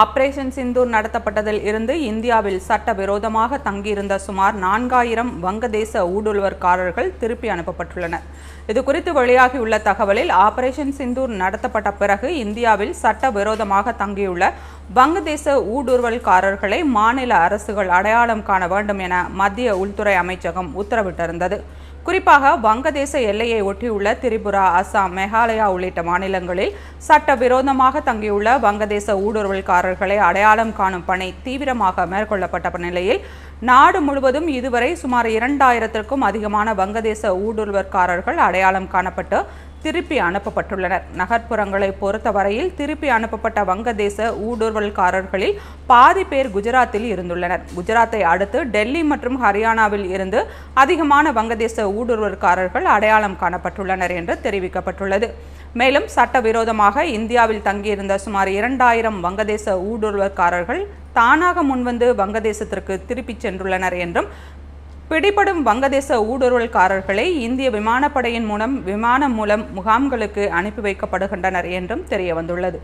Operation Sindoor நடத்தப்பட்டதில் இருந்து இந்தியாவில் சட்டவிரோதமாக தங்கியிருந்த சுமார் நான்காயிரம் வங்கதேச ஊடுருவற்காரர்கள் திருப்பி அனுப்பப்பட்டுள்ளனர். இதுகுறித்து வெளியாகியுள்ள தகவலில் ஆபரேஷன் சிந்தூர் நடத்தப்பட்ட பிறகு இந்தியாவில் சட்டவிரோதமாக தங்கியுள்ள வங்கதேச ஊடுருவல்காரர்களை மாநில அரசுகள் அடையாளம் காண வேண்டும் என மத்திய உள்துறை அமைச்சகம் உத்தரவிட்டிருந்தது. குறிப்பாக வங்கதேச எல்லையை ஒட்டியுள்ள திரிபுரா அசாம் மேகாலயா உள்ளிட்ட மாநிலங்களில் சட்டவிரோதமாக தங்கியுள்ள வங்கதேச ஊடுருவல்காரர்களை அடையாளம் காணும் பணி தீவிரமாக மேற்கொள்ளப்பட்ட நிலையில் நாடு முழுவதும் இதுவரை சுமார் இரண்டாயிரத்திற்கும் அதிகமான வங்கதேச ஊடுருவற்காரர்கள் அடையாளம் காணப்பட்டு திருப்பி அனுப்பப்பட்டுள்ளனர். நகர்ப்புறங்களை பொறுத்தவரையில் திருப்பி அனுப்பப்பட்ட வங்கதேச ஊடுருவல்காரர்களில் பாதி பேர் குஜராத்தில் இருந்துள்ளனர். குஜராத்தை அடுத்து டெல்லி மற்றும் ஹரியானாவில் இருந்து அதிகமான வங்கதேச ஊடுருவல்காரர்கள் அடையாளம் காணப்பட்டுள்ளனர் என்று தெரிவிக்கப்பட்டுள்ளது. மேலும் சட்டவிரோதமாக இந்தியாவில் தங்கியிருந்த சுமார் இரண்டாயிரம் வங்கதேச ஊடுருவற்காரர்கள் தானாக முன்வந்து வங்கதேசத்திற்கு திருப்பிச் சென்றுள்ளனர் என்றும் பிடிபடும் வங்கதேச ஊடுருவல்காரர்களை இந்திய விமானப்படையின் மூலம் விமானம் மூலம் முகாம்களுக்கு அனுப்பி வைக்கப்படுகின்றனர் என்றும் தெரியவந்துள்ளது.